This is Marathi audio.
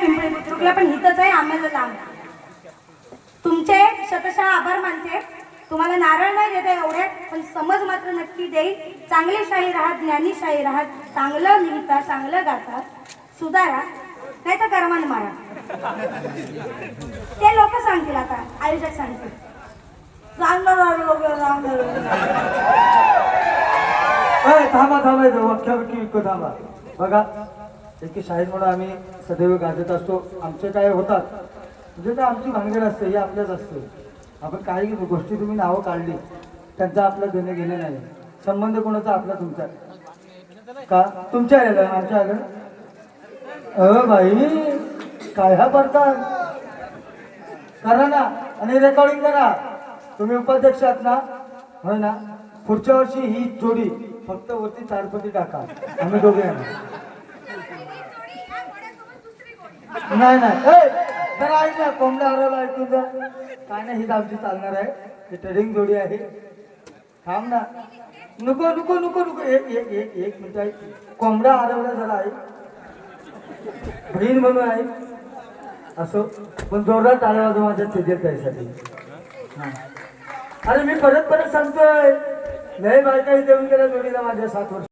पिंपळी बुद्रुकला पण हितच आहे आम्हाला लांब. तुमचे शतशः आभार मानते. तुम्हाला नारळ नाही देते एवढे पण समज मात्र नक्की देईल. चांगले शाहीर आहात ज्ञानीशाहीर आहात चांगलं लिहिता चांगलं गाता. सुधारा नाही तर कर्मान मारा. ते लोक सांगतील आता आयोजक सांगतील. थांबा थांबायचं वाक्यावरती विकू थांबा. बघा एकी शाहीर म्हणून आम्ही सदैव गाजत असतो. आमचे काय होतात? म्हणजे ते आमची भानगड असते हे आपल्याच असते. आपण काही गोष्टी तुम्ही नावं काढली त्यांचा आपलं देणं घेणं नाही. संबंध कोणाचा? आपला तुमचा. का? तुमच्या आलं आमच्या आलं अ भाई काय हा करतात करा ना आणि रेकॉर्डिंग करा. तुम्ही उपाध्यक्ष आहात ना? होय ना. पुढच्या वर्षी ही जोडी फक्त वरती चारपती टाका. आम्ही दोघे नाही नाही. ए, जरा ऐक ना कोंबड्या हरवला ऐकून जा काय नाही ही आमची चालणार आहे. ही ट्रेडिंग जोडी आहे. थांब ना. नको नको नको नको. एक एक एक एक मिनिट आहे कोंबडा हरवला जरा आहे बहीण म्हणून आहे असो. पण जोरदार टाळ्या वाजव माझ्या तेजेल त्यासाठी अरे मी परत परत सांगतोय. लय बायका इथे येऊन गेल्या जोडीला माझ्या सात वर्ष.